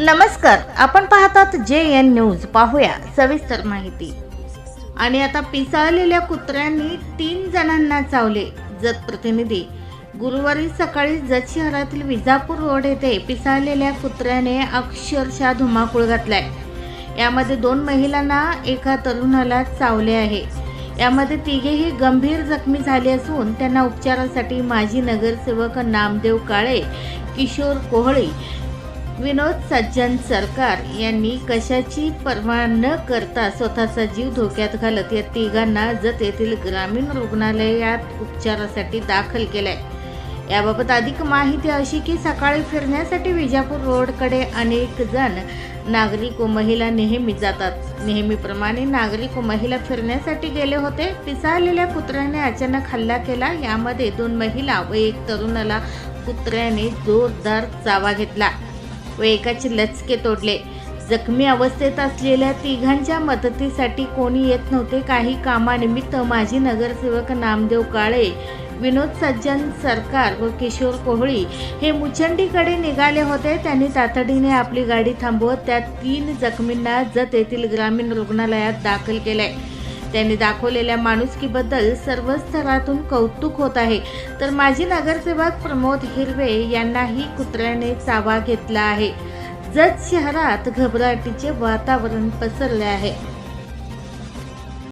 नमस्कार आपण पाहतात जे एन न्यूज. पाहूया सविस्तर माहिती. आणि आता पिसाळलेल्या कुत्र्यांनी तीन जणांना चावले जत प्रतिनिधी. गुरुवारी सकाळी जत शहरातील विजापूर रोड येथे पिसाळलेल्या कुत्र्याने अक्षरशः धुमाकूळ घातलाय. यामध्ये दोन महिलांना एका तरुणाला चावले आहे. यामध्ये तिघेही गंभीर जखमी झाले असून त्यांना उपचारासाठी माजी नगरसेवक नामदेव काळे किशोर कोहळी विनोद सज्जन सरकार यांनी कशाची पर्वा न करता स्वतःचा जीव धोक्यात घालत या तिघांना जत येथील ग्रामीण रुग्णालयात उपचारासाठी दाखल केलंय. याबाबत अधिक माहिती अशी की सकाळी फिरण्यासाठी विजापूर रोडकडे अनेक जण नागरिक व महिला नेहमी जातात. नेहमीप्रमाणे नागरिक व महिला फिरण्यासाठी गेले होते. पिसाळलेल्या कुत्र्याने अचानक हल्ला केला. यामध्ये दोन महिला व एक तरुणाला कुत्र्याने जोरदार चावा घेतला. व एकाचे लचके तोडले. जखमी अवस्थेत असलेल्या तिघांच्या मदतीसाठी कोणी येत नव्हते. काही कामानिमित्त माजी नगरसेवक नामदेव काळे विनोद सज्जन सरकार व किशोर कोहळी हे मुचंडीकडे निघाले होते. त्यांनी तातडीने आपली गाडी थांबवत त्या तीन जखमींना जत येथील ग्रामीण रुग्णालयात दाखल केलंय त्यांनी दाखवलेल्या माणुसकीबद्दल सर्व स्तरातून कौतुक होत आहे. तर माजी नगरसेवक प्रमोद हिरवे यांनाही कुत्र्याने चावा घेतला आहे. जत शहरात घबराटीचे वातावरण पसरले आहे.